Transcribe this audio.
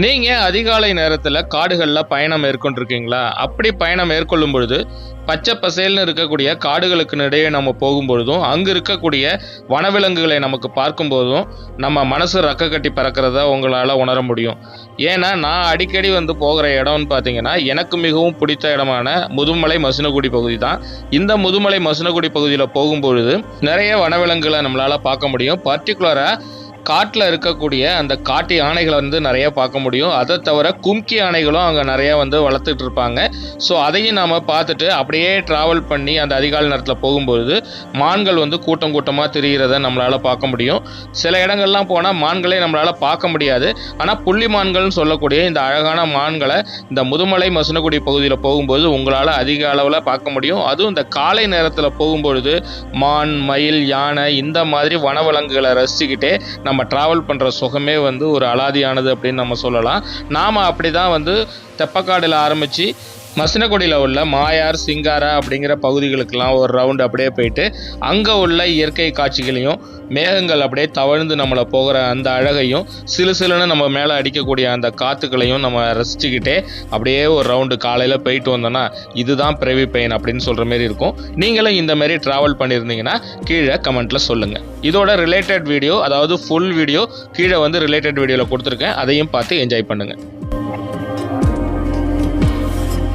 நீங்கள் அதிகாலை நேரத்தில் காடுகளில் பயணம் மேற்கொண்டிருக்கீங்களா? அப்படி பயணம் மேற்கொள்ளும் பொழுது பச்சை பசேல்னு இருக்கக்கூடிய காடுகளுக்கு இடையே நம்ம போகும்பொழுதும் அங்கே இருக்கக்கூடிய வனவிலங்குகளை நமக்கு பார்க்கும்போதும் நம்ம மனசு ரக்க கட்டி பறக்கிறத உங்களால் உணர முடியும். ஏன்னா நான் அடிக்கடி வந்து போகிற இடம்னு பார்த்தீங்கன்னா எனக்கு மிகவும் பிடித்த இடமான முதுமலை மசினகுடி பகுதி தான். இந்த முதுமலை மசினகுடி பகுதியில் போகும்பொழுது நிறைய வனவிலங்குகளை நம்மளால் பார்க்க முடியும். பர்டிகுலராக காட்டில் இருக்கக்கூடிய அந்த காட்டு யானைகளை வந்து நிறைய பார்க்க முடியும். அதை தவிர கும்கி யானைகளும் அங்கே நிறைய வந்து வளர்த்துட்டு இருப்பாங்க. ஸோ அதையும் நாம் பார்த்துட்டு அப்படியே ட்ராவல் பண்ணி அந்த அதிகாலை நேரத்தில் போகும்பொழுது மான்கள் வந்து கூட்டம் கூட்டமாக திரிகிறத நம்மளால் பார்க்க முடியும். சில இடங்கள்லாம் போனால் மான்களே நம்மளால் பார்க்க முடியாது. ஆனால் புள்ளி மான்கள்னு சொல்லக்கூடிய இந்த அழகான மான்களை இந்த முதுமலை மசுனகுடி பகுதியில் போகும்போது உங்களால் அதிக அளவில் பார்க்க முடியும். அதுவும் இந்த காலை நேரத்தில் போகும்பொழுது மான் மயில் யானை இந்த மாதிரி வனவிலங்குகளை ரசிச்சுக்கிட்டே நம்ம நம்ம ட்ராவல் பண்ணுற சுகமே வந்து ஒரு அலாதியானது அப்படின்னு நம்ம சொல்லலாம். நாம் அப்படி தான் வந்து தெப்பக்காடில் ஆரம்பித்து மசினகுடியில் உள்ள மாயார் சிங்காரா அப்படிங்கிற பகுதிகளுக்கெல்லாம் ஒரு ரவுண்டு அப்படியே போயிட்டு அங்கே உள்ள இயற்கை காட்சிகளையும் மேகங்கள் அப்படியே தவழ்ந்து நம்மளை போகிற அந்த அழகையும் சிலு சிலுன்னு நம்ம மேலே அடிக்கக்கூடிய அந்த காற்றுகளையும் நம்ம ரசிச்சுக்கிட்டே அப்படியே ஒரு ரவுண்டு காலையில் போயிட்டு வந்தோன்னா இதுதான் பிறவி பெயின் அப்படின்னு சொல்கிற மாரி இருக்கும். நீங்களும் இந்த மாதிரி ட்ராவல் பண்ணியிருந்தீங்கன்னா கீழே கமெண்ட்டில் சொல்லுங்கள் இதோட ரிலேட்டட் வீடியோ அதாவது ஃபுல் வீடியோ கீழே வந்து ரிலேட்டட் வீடியோவில் கொடுத்துருக்கேன். அதையும் பார்த்து என்ஜாய் பண்ணுங்கள்